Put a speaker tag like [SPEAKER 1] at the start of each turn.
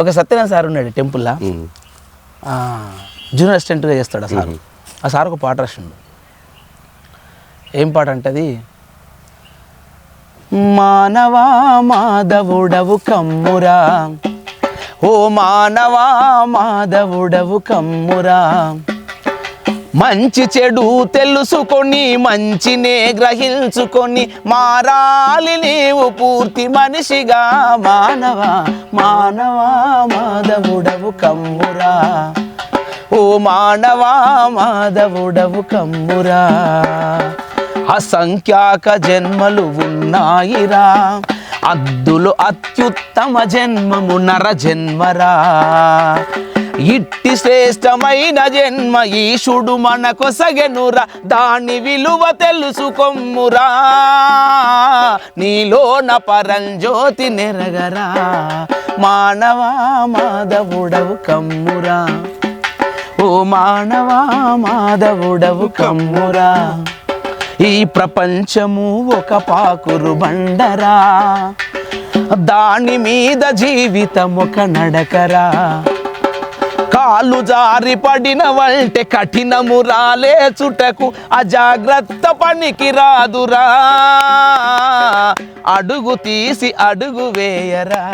[SPEAKER 1] ఒక సత్యనారాయణ సార్ ఉన్నాడు టెంపుల్లో. జూనియర్ అసిస్టెంట్గా చేస్తాడు ఆ సార్. ఆ సార్ ఒక పాట రాసిండు. ఏం పాట అంటది మానవా మాధవుడవు కమ్మురా. ఓ మానవా మాధవుడవు కమ్మురా. మంచి చెడు తెలుసుకొని మంచినే గ్రహించుకొని మారాలి నీవు పూర్తి మనిషిగా. మానవా మానవా మాధవుడవు కమ్మురా. ఓ మానవా మాధవుడవు కమ్మురా. అసంఖ్యాక జన్మలు ఉన్నాయిరా. అద్దులు అత్యుత్తమ జన్మము నర జన్మరా ఇట్టి శ్రేష్టమైన జన్మ ఈశుడు మనకొసగెనురా దాని విలువ తెలుసుకొమ్మురా. నీలోన పరంజ్యోతి నెరగరా. మానవా మాధవుడవు కమ్మురా. ఓ మానవా మాధవుడవు కమ్మురా. ఈ ప్రపంచము ఒక పాకురు బండరా. దాని మీద జీవితం ఒక నడకరా. కాళ్ళు జారి పడిన వంటే కఠినము రాలే చుటకు అజాగ్రత్త పనికి రాదురా. అడుగు తీసి అడుగు వేయరా.